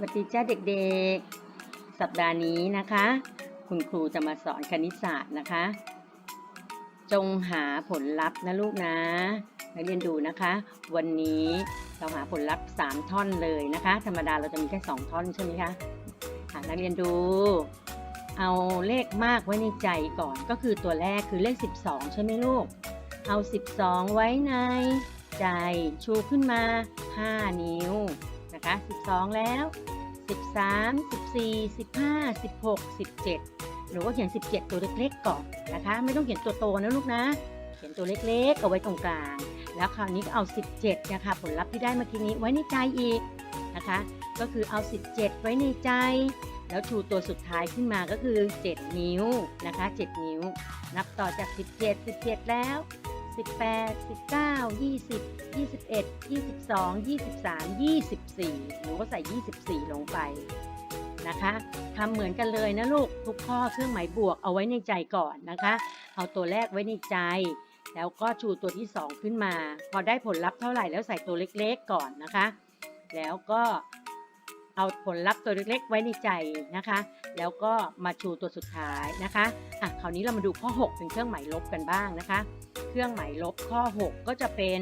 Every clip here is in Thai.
สวัสดีจ้าเด็กๆ สัปดาห์นี้นะคะ คุณครูจะมาสอนคณิตศาสตร์นะคะ จงหาผลลัพธ์นะลูกนะนักเรียนดูนะคะ วันนี้เราหาผลลัพธ์ 3 ท่อนเลยนะคะ ธรรมดาเราจะมีแค่ 2 ท่อนใช่ไหมคะนักเรียนดู เอาเลขมากไว้ในใจก่อน ก็คือตัวแรกคือเลข 12 ใช่ไหมลูก เอา 12 ไว้ในใจ ชูขึ้นมา 5 นิ้ว นะคะ 12 แล้ว 13 14 15 16 17หรือว่าเขียน 17 ตัวเล็กๆก่อนนะคะ ไม่ต้องเขียนตัวโตนะลูกนะ เขียนตัวเล็กๆเอาไว้ตรงกลาง แล้วคราวนี้ก็เอา 17 นะคะ ผลลัพธ์ที่ได้เมื่อกี้นี้ไว้ในใจอีกนะคะ ก็คือเอา 17 ไว้ในใจ แล้วชูตัวสุดท้ายขึ้นมาก็คือ 7 นิ้วนะคะ 7 นิ้ว นับต่อจาก 17 17 แล้ว 18 19 20 21 22 23 24 หนูก็ใส่ 24 ลงไปนะคะทำเหมือนกันเลยนะลูก ทุกข้อเครื่องหมายบวกเอาไว้ในใจก่อนนะคะ เอาตัวแรกไว้ในใจ แล้วก็ชูตัวที่ 2 ขึ้นมา พอได้ผลลัพธ์เท่าไหร่แล้วใส่ตัวเล็กๆก่อนนะคะ แล้วก็เอาผลลัพธ์ตัวเล็กๆ ไว้ในใจนะคะ แล้วก็มาชูตัวสุดท้ายนะคะอะคราวนี้เรามาดูข้อ 6 เป็นเครื่องหมายลบกันบ้างนะคะ เครื่องหมายลบข้อ 6 ก็จะเป็น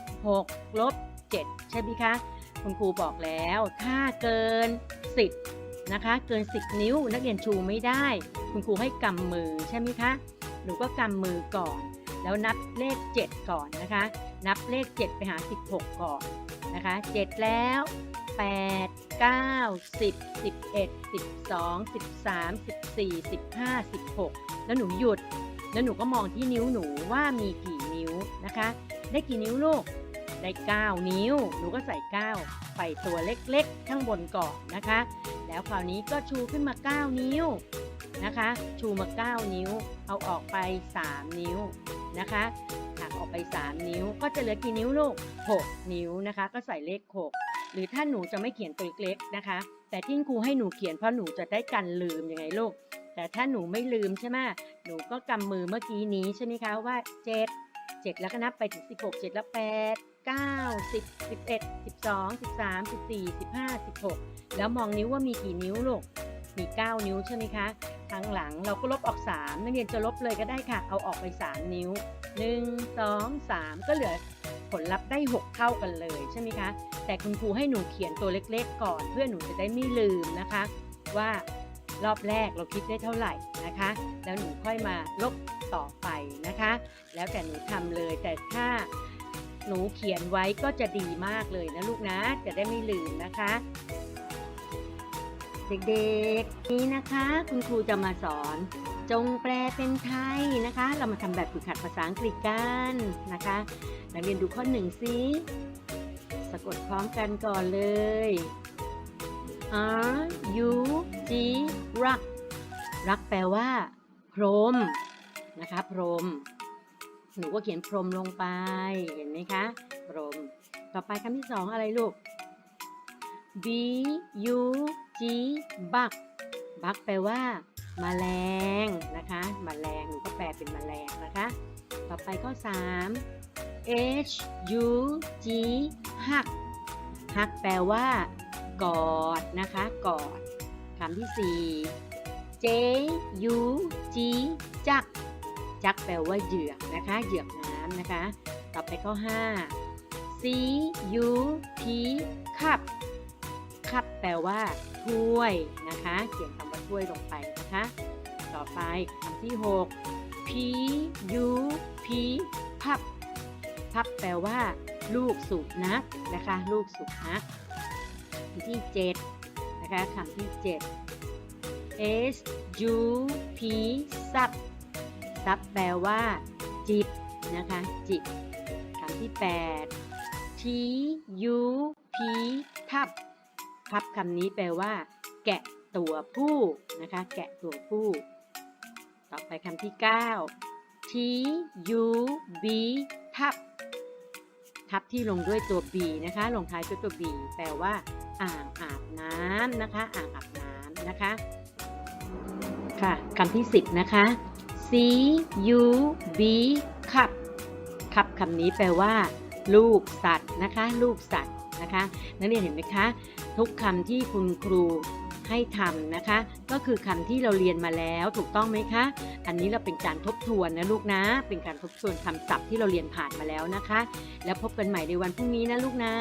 16 ลบ 7 ใช่ไหมคะ คุณครูบอกแล้ว ถ้าเกิน 10 นะคะ เกิน 10 นิ้ว นักเรียนชูไม่ได้ คุณครูให้กำมือใช่ไหมคะ หนูก็กำมือก่อน แล้วนับเลข 7 ก่อนนะคะ นับเลข 7 ไปหา 16 ก่อนนะคะ 7 แล้ว 8 9 10 11 12 13 14 15 16 แล้วหนูหยุด แล้วหนูก็มองที่นิ้วหนูว่ามีกี่นิ้วนะคะ ได้กี่นิ้วลูก ได้ 9 นิ้ว หนูก็ใส่ 9 ไปตัวเล็กๆ ข้างบนก่อนนะคะ แล้วคราวนี้ก็ชูขึ้นมา 9 นิ้วนะคะ ชูมา 9 นิ้ว เอาออกไป 3 นิ้วนะคะหักออกไป 3 นิ้ว ก็จะเหลือกี่นิ้วลูก 6 นิ้วนะคะ ก็ใส่เลข 6 หรือถ้าหนูจะไม่เขียนตัวเล็กๆนะคะ แต่ที่ครูให้หนูเขียนเพราะหนูจะได้กันลืมยังไงลูก แต่ถ้าหนูไม่ลืมใช่ไหม หนูก็กำมือเมื่อกี้นี้ใช่ไหมคะว่า 7 7 แล้วก็นับไปถึง 16 7 แล้ว 8 9 10 11 12 13 14 15 16 แล้วมองนิ้วว่ามีกี่นิ้วลูก มี 9 นิ้วใช่ไหมคะ ทางหลังเราก็ลบออก 3 นักเรียนจะลบเลยก็ได้ค่ะ เอาออกไป 3 นิ้ว 1 2 3 ก็เหลือผลลัพธ์ได้ 6 เท่ากันเลยใช่ไหมคะ แต่คุณครูให้หนูเขียนตัวเล็กๆ ก่อน เพื่อหนูจะได้ไม่ลืมนะคะ ว่า รอบแรกเราคิดได้เท่าไหร่นะคะ แล้วหนูค่อยมาลบต่อไปนะคะ แล้วแต่หนูทำเลยแต่ถ้าหนูเขียนไว้ก็จะดีมากเลยนะลูกนะ จะได้ไม่ลืมนะคะ เด็กๆนี้นะคะ คุณครูจะมาสอน จงแปลเป็นไทยนะคะ เรามาทำแบบฝึกหัดภาษาอังกฤษกันนะคะนักเรียนดูข้อหนึ่งซิสะกดพร้อมกันก่อนเลย R U G รัก รักแปลว่า พรม นะคะพรม หนูก็เขียนพรมลงไป เห็นไหมคะ พรม ต่อไปคำที่สองอะไรลูก B U G บัก บักแปลว่าแมลงนะคะแมลงหนูก็แปลเป็นแมลงนะคะ ต่อไปข้อ 3 H U G หักหักแปลว่า กอดนะคะกอดคำที่ 4 J U G จัก จักแปลว่าเหยือกนะคะเหยือกน้ำนะคะ ต่อไปข้อ 5 C U P คัพคัพแปลว่าถ้วยนะคะ เขียนคำว่าถ้วยลงไปนะคะ ต่อไปคำที่ 6 P U P พับ พับแปลว่า ลูกสุนัขนะคะ ลูกสุนัขำที่ 7 นะคะคำที่ 7 S U P ซับซับแปลว่า จิบนะคะจิบคำที่ 8 T U P ทับทับคำนี้แปลว่า แกะตัวผู้นะคะแกะตัวผู้ ต่อไปคำที่ 9 T U B ทับทับที่ลงด้วยตัว B นะคะ ลงท้ายด้วยตัว B แปลว่า อ่างอาบน้ำนะคะ อ่างอาบน้ำนะคะ ค่ะคำที่ 10 นะคะ C U B คับคับคำนี้แปลว่า ลูกสัตว์นะคะ ลูกสัตว์นะคะนักเรียนเห็นไหมคะ ทุกคำที่คุณครูให้ทำนะคะ ก็คือคำที่เราเรียนมาแล้วถูกต้องไหมคะ อันนี้เราเป็นการทบทวนนะลูกนะ เป็นการทบทวนคำศัพท์ที่เราเรียนผ่านมาแล้วนะคะ แล้วพบกันใหม่ในวันพรุ่งนี้นะลูกนะ